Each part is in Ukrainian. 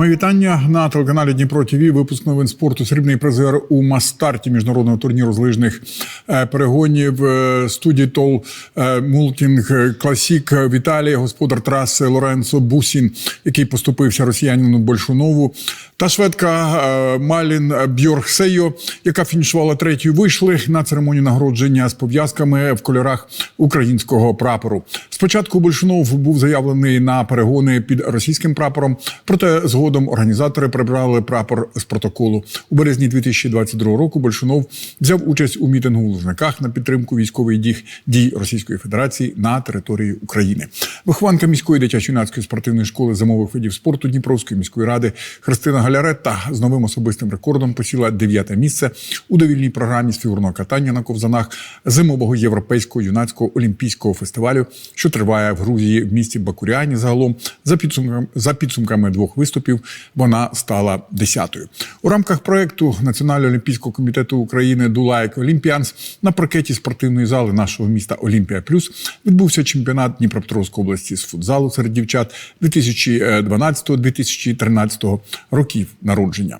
Мої вітання на телеканалі Дніпро ТВ. Випуск новин спорту. Срібний призер у мастарті міжнародного турніру з лижних е, перегонів. Е, Студії Тол е, Мултінг Класік в господар траси Лоренцо Бусін, який поступився росіянину Большунову, та шведка Малін Бьоргсейо, яка фінішувала третьою. Вийшли на церемонію нагородження з пов'язками в кольорах українського прапору. Спочатку Большунов був заявлений на перегони під російським прапором, проте згодом організатори прибрали прапор з протоколу. У березні 2022 року Большунов взяв участь у мітингу у Лужниках на підтримку військових дій Російської Федерації на території України. Вихованка міської дитячо-юнацької спортивної школи зимових видів спорту Дніпровської міської ради Христина Галяретта з новим особистим рекордом посіла дев'яте місце у довільній програмі з фігурного катання на ковзанах зимового європейського юнацького олімпійського фестивалю, що триває в Грузії в місті Бакуріані. Загалом за підсумками за підсумками двох виступів вона стала десятою. У рамках проекту Національного олімпійського комітету України Дулайк Олімпіанс на паркеті спортивної зали нашого міста Олімпія Плюс відбувся чемпіонат Дніпропетровської області з футзалу серед дівчат 2012-2013 років народження.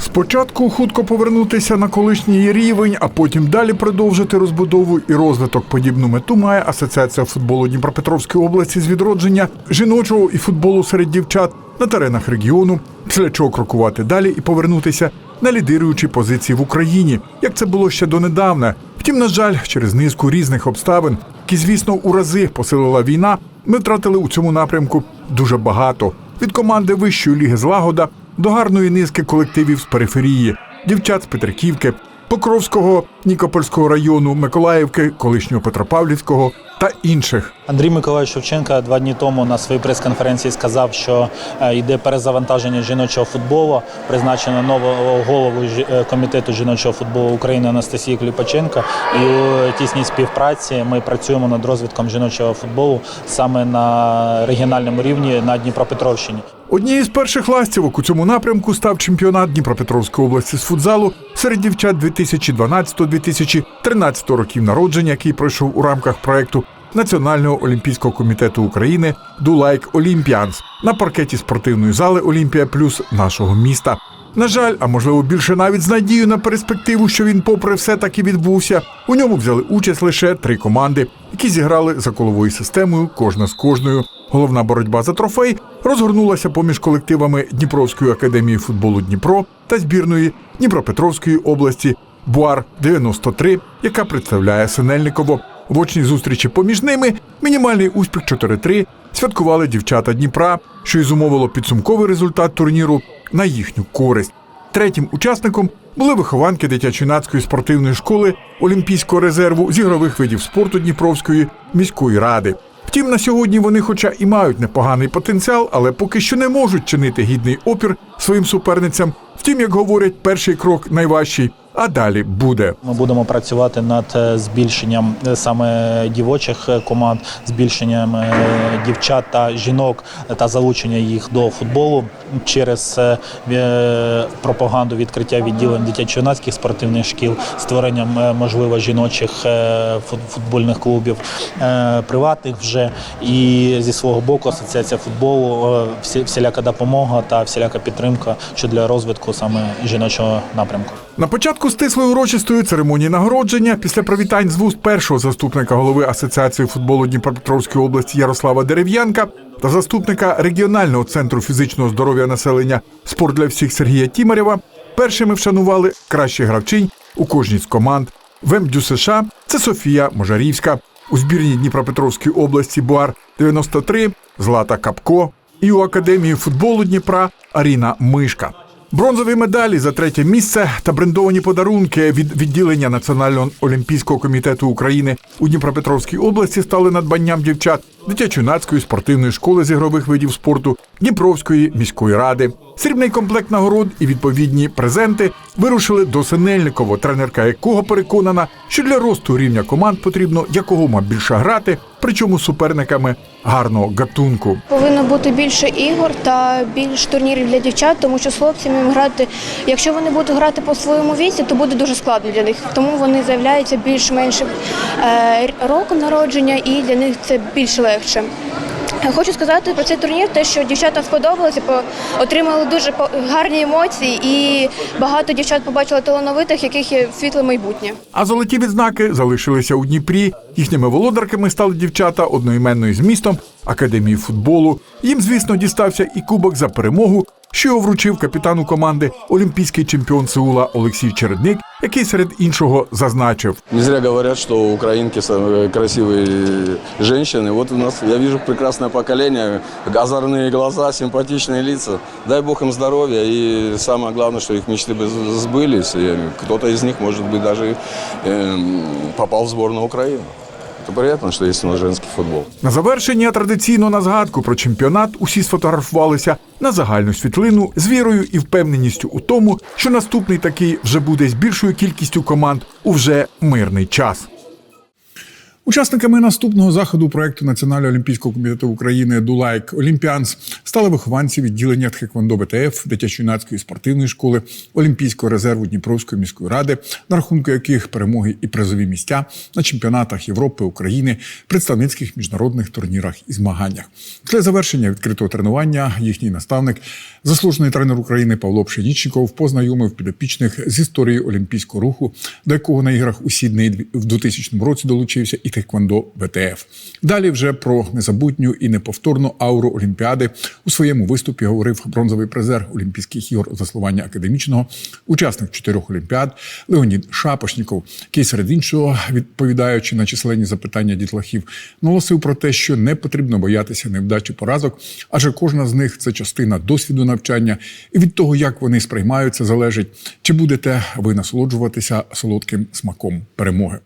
Спочатку хутко повернутися на колишній рівень, а потім далі продовжити розбудову і розвиток. Подібну мету має Асоціація футболу Дніпропетровської області з відродження жіночого і футболу серед дівчат на теренах регіону, після чого крокувати далі і повернутися на лідируючі позиції в Україні, як це було ще донедавна. Втім, на жаль, через низку різних обставин, які, звісно, у рази посилила війна, ми втратили у цьому напрямку дуже багато від команди вищої ліги злагода до гарної низки колективів з периферії, дівчат з Петриківки, Покровського, Нікопольського району, Миколаївки, колишнього Петропавлівського та інших. Андрій Миколаївич Шевченка два дні тому на своїй прес-конференції сказав, що е, йде перезавантаження жіночого футболу. Призначено нового голову е, комітету жіночого футболу України Анастасії Кліпаченко. І у тісній співпраці ми працюємо над розвитком жіночого футболу саме на регіональному рівні на Дніпропетровщині. Однією з перших ластівок у цьому напрямку став чемпіонат Дніпропетровської області з футзалу серед дівчат 2012-2013 років народження, який пройшов у рамках проекту Національного олімпійського комітету України Дулайк Олімпіанс на паркеті спортивної зали Олімпія Плюс нашого міста. На жаль, а можливо більше навіть з надією на перспективу, що він, попри все, таки відбувся. У ньому взяли участь лише три команди, які зіграли за коловою системою, кожна з кожною. Головна боротьба за трофей розгорнулася поміж колективами Дніпровської академії футболу Дніпро та збірної Дніпропетровської області Буар 93, яка представляє Синельниково. В очній зустрічі поміж ними мінімальний успіх 4-3 святкували дівчата Дніпра, що й зумовило підсумковий результат турніру на їхню користь. Третім учасником були вихованки дитячо-юнацької спортивної школи Олімпійського резерву з ігрових видів спорту Дніпровської міської ради. Втім, на сьогодні вони, хоча і мають непоганий потенціал, але поки що не можуть чинити гідний опір своїм суперницям. Втім, як говорять, перший крок найважчий, а далі буде. Ми будемо працювати над е, збільшенням е, саме дівочих е, команд, збільшенням дівчат та жінок та залучення їх до футболу через пропаганду відкриття відділень дитячо-юнацьких спортивних шкіл, створенням можливо жіночих футбольних клубів приватних вже. І зі свого боку асоціація футболу всі- всіляка допомога та всіляка підтримка щодо розвитку саме жіночого напрямку. На початку стислої урочистої церемонії нагородження після привітань з вуст першого заступника голови Асоціації футболу Дніпропетровської області Ярослава Дерев'янка та заступника регіонального центру фізичного здоров'я населення Спорт для всіх Сергія Тімарєва першими вшанували кращих гравчинь у кожній з команд. В МДЮ США це Софія Можарівська, у збірній Дніпропетровської області Буар 93 Злата Капко і у Академії футболу Дніпра Аріна Мишка. Бронзові медалі за третє місце та брендовані подарунки від відділення Національного олімпійського комітету України у Дніпропетровській області стали надбанням дівчат дитячо-юнацької спортивної школи з ігрових видів спорту Дніпровської міської ради. Срібний комплект нагород і відповідні презенти вирушили до Синельниково, тренерка якого переконана, що для росту рівня команд потрібно якогома більше грати, причому суперниками гарного гатунку. Повинно бути більше ігор та більш турнірів для дівчат, тому що з хлопцями їм грати, якщо вони будуть грати по своєму віці, то буде дуже складно для них. Тому вони заявляються більш-менш е, роком народження, і для них це більш легше. Хочу сказати про цей турнір, те, що дівчатам сподобалося, по- отримали дуже гарні емоції, і багато дівчат побачили талановитих, яких є світле майбутнє. А золоті відзнаки залишилися у Дніпрі. Їхніми володарками стали дівчата одноіменної з містом академії футболу. Їм, звісно, дістався і кубок за перемогу, що його вручив капітану команди олімпійський чемпіон Сеула Олексій Чередник, який серед іншого зазначив. Не зря говорят, что украинки самые красивые женщины. Вот у нас, я вижу прекрасное поколение, озорные глаза, симпатичные лица. Дай Бог им здоровья и самое главное, что их мечты бы сбылись. И кто-то из них, может быть, даже эм, попал в сборную Украины. Это приятно, что есть у футбол. На завершення традиційно на згадку про чемпіонат усі сфотографувалися на загальну світлину з вірою і впевненістю у тому, що наступний такий вже буде з більшою кількістю команд у вже мирний час. Учасниками наступного заходу проекту Національного олімпійського комітету України Дулайк Олімпіанс стали вихованці відділення Тхеквондо БТФ дитячо-юнацької спортивної школи Олімпійського резерву Дніпровської міської ради, на рахунку яких перемоги і призові місця на чемпіонатах Європи, України, представницьких міжнародних турнірах і змаганнях. Після завершення відкритого тренування їхній наставник, заслужений тренер України Павло Пшенічников, познайомив підопічних з історією олімпійського руху, до якого на іграх у Сіднеї в 2000 році долучився і Тхеквондо БТФ. Далі вже про незабутню і неповторну ауру Олімпіади у своєму виступі говорив бронзовий призер Олімпійських ігор заслування академічного, учасник чотирьох олімпіад Леонід Шапошніков, який серед іншого, відповідаючи на численні запитання дітлахів, наголосив про те, що не потрібно боятися невдачі поразок, адже кожна з них це частина досвіду навчання, і від того, як вони сприймаються, залежить, чи будете ви насолоджуватися солодким смаком перемоги.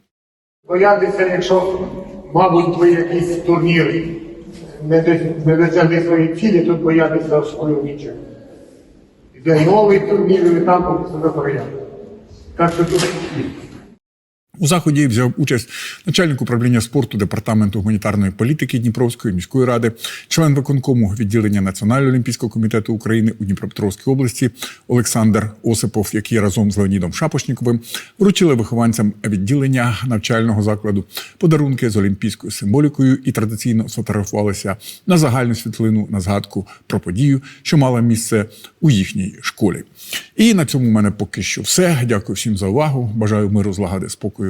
Боятися, якщо, мабуть, ви якийсь турнір не, дос- не досягли своєї цілі, тут боятися особливо нічого. Іде новий турнір, і там себе бояти. Так що тут У заході взяв участь начальник управління спорту департаменту гуманітарної політики Дніпровської міської ради, член виконкому відділення Національного олімпійського комітету України у Дніпропетровській області Олександр Осипов, який разом з Леонідом Шапошніковим вручили вихованцям відділення навчального закладу подарунки з олімпійською символікою і традиційно сфотографувалися на загальну світлину на згадку про подію, що мала місце у їхній школі. І на цьому в мене поки що все. Дякую всім за увагу. Бажаю миру, злагоди, спокою.